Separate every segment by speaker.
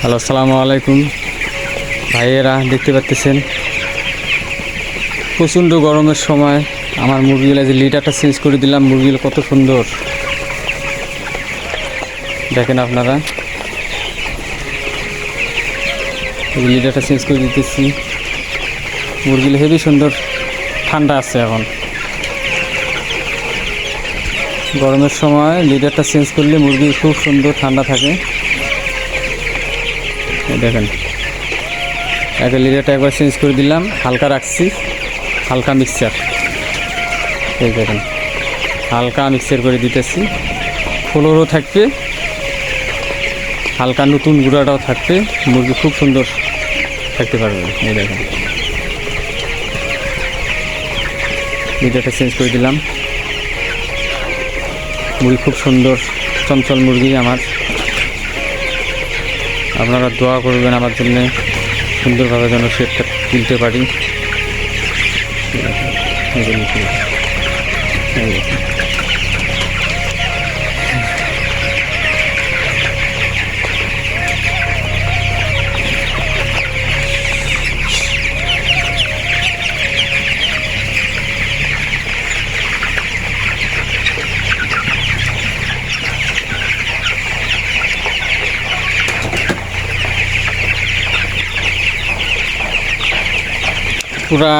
Speaker 1: Hello, আসসালামু আলাইকুম। ভাইয়েরা, দেখতে পাচ্ছেন? প্রচণ্ড গরমের সময় আমার মুরগিগুলো যে লিটারটা চেঞ্জ করে দিলাম, মুরগিগুলো কত সুন্দর। দেখেন আপনারা। লিটারটা চেঞ্জ করে দিতেছি। মুরগিগুলো হেবি সুন্দর, ঠান্ডা আছে এখন। গরমের সময় লিডারটা চেঞ্জ করলে মুরগি খুব সুন্দর ঠান্ডা থাকে। দেখেন। একটা লিডারটা একবার চেঞ্জ করে দিলাম। হালকা রাখছি। হালকা মিক্সচার এই দেখেন। হালকা মিক্সচার করে দিতেছি। ফ্লোরও থাকবে। হালকা নতুন গুঁড়াটাও থাকবে। মুরগি খুব সুন্দর থাকতে পারবে। এই দেখেন। লিডারটা চেঞ্জ করে দিলাম। মুরগি খুব সুন্দর চঞ্চল মুরগি আমার। আপনারা দোয়া করবেন আমার জন্য সুন্দরভাবে যেন সেটটা তুলতে পারি। পুরা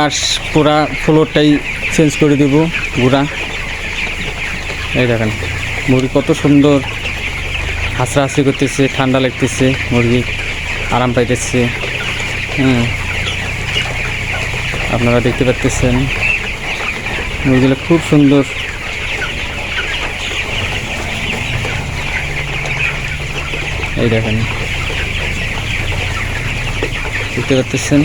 Speaker 1: পুরা ফ্লোরটাই চেঞ্জ করে দেব, গুঁড়া। এই দেখেন, মুরগি কত সুন্দর হাসি করতেছে, ঠান্ডা লাগতেছে, মুরগি আরাম পাইতেছে। হুম। আপনারা দেখতে পাচ্তেছেন, মুরগিগুলো খুব সুন্দর। এই দেখেন, দেখতে পাচ্তেছেন?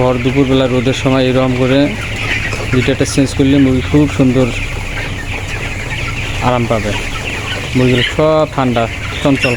Speaker 1: ভর দুপুরবেলা রোদের সময় এরকম করে লিটারটা চেঞ্জ করলে মুরগি খুব সুন্দর আরাম পাবে। মুরগিগুলো সব ঠান্ডা, চঞ্চল।